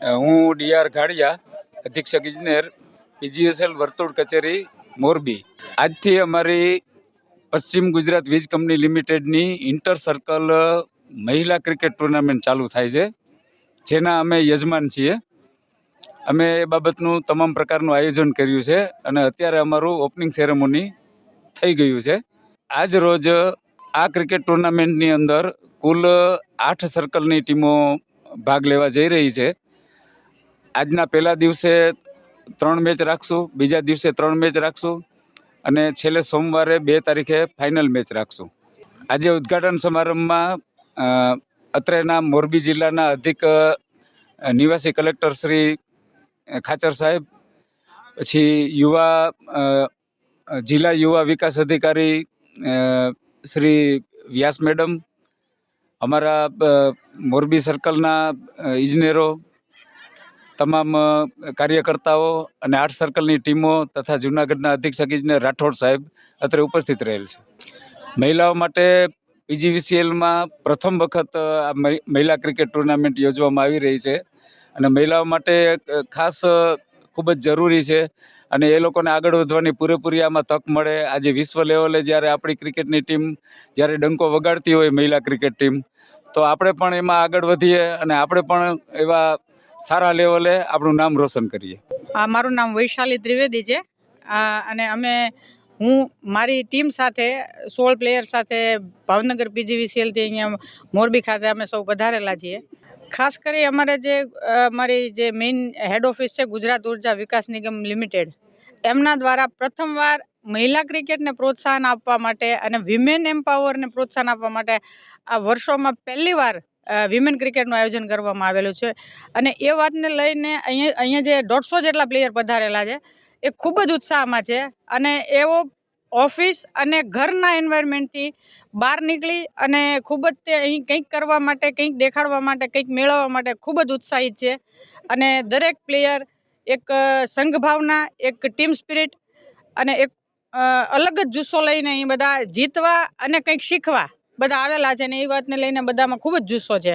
હું ડીઆર ઘાડિયા અધિક્ષક ઇજનેર, પીજીએસએલ વર્તુળ કચેરી, મોરબી. આજથી અમારી પશ્ચિમ ગુજરાત વીજ કંપની લિમિટેડની ઇન્ટર સર્કલ મહિલા ક્રિકેટ ટુર્નામેન્ટ ચાલુ થાય છે, જેના અમે યજમાન છીએ. અમે એ બાબતનું તમામ પ્રકારનું આયોજન કર્યું છે અને અત્યારે અમારું ઓપનિંગ સેરેમોની થઈ ગયું છે. આજ રોજ આ ક્રિકેટ ટુર્નામેન્ટની અંદર કુલ આઠ સર્કલની ટીમો ભાગ લેવા જઈ રહી છે. આજના પહેલા દિવસે ત્રણ મેચ રાખશું, બીજા દિવસે ત્રણ મેચ રાખશું અને છેલ્લે સોમવારે બે તારીખે ફાઇનલ મેચ રાખશું. આજે ઉદ્ઘાટન સમારંભમાં અત્રેના મોરબી જિલ્લાના અધિક નિવાસી કલેક્ટર શ્રી ખાચર સાહેબ, પછી યુવા જિલ્લા યુવા વિકાસ અધિકારી શ્રી વ્યાસ મેડમ, અમારા મોરબી સર્કલના ઇજનેરો તમામ કાર્યકર્તાઓ અને આર્ટ સર્કલની ટીમો તથા જૂનાગઢના અધિક્ષક ઇજનેર રાઠોડ સાહેબ અત્રે ઉપસ્થિત રહેલ છે. મહિલાઓ માટે પીજીવીસીએલમાં પ્રથમ વખત આ મહિ- મહિલા ક્રિકેટ ટુર્નામેન્ટ યોજવામાં આવી રહી છે અને મહિલાઓ માટે ખાસ ખૂબ જ જરૂરી છે અને એ લોકોને આગળ વધવાની પૂરેપૂરી આમાં તક મળે. આજે વિશ્વ લેવલે જ્યારે આપણી ક્રિકેટની ટીમ જ્યારે ડંકો વગાડતી હોય મહિલા ક્રિકેટ ટીમ, તો આપણે પણ એમાં આગળ વધીએ અને આપણે પણ એવા સારા લેવલે આપણું નામ રોશન કરીએ. મારું નામ વૈશાલી ત્રિવેદી છે. અને અમે, હું, મારી ટીમ સાથે, સોળ પ્લેયર સાથે ભાવનગર પીજીવીસીએલથી અહીંયા મોરબી ખાતે અમે સૌ પધારેલા છીએ. ખાસ કરી અમારે જે મારી જે મેઇન હેડ ઓફિસ છે ગુજરાત ઊર્જા વિકાસ નિગમ લિમિટેડ. એમના દ્વારા પ્રથમવાર મહિલા ક્રિકેટને પ્રોત્સાહન આપવા માટે અને વિમેન એમ્પાવરને પ્રોત્સાહન આપવા માટે આ વર્ષોમાં પહેલીવાર વિમેન ક્રિકેટનું આયોજન કરવામાં આવેલું છે. અને એ વાતને લઈને અહીંયા અહીંયા જે દોઢસો જેટલા પ્લેયર પધારેલા છે, એ ખૂબ જ ઉત્સાહમાં છે. અને એવો ઓફિસ અને ઘરના એન્વાયરમેન્ટથી બહાર નીકળી અને ખૂબ જ તે અહીં કંઈક કરવા માટે, કંઈક દેખાડવા માટે, કંઈક મેળવવા માટે ખૂબ જ ઉત્સાહિત છે. અને દરેક પ્લેયર એક સંઘ ભાવના એક ટીમ સ્પિરિટ અને એક અલગ જ જુસ્સો લઈને અહીં બધા જીતવા અને કંઈક શીખવા બધા આવેલા છે ને એ વાતને લઈને બધામાં ખૂબ જ જુસ્સો છે.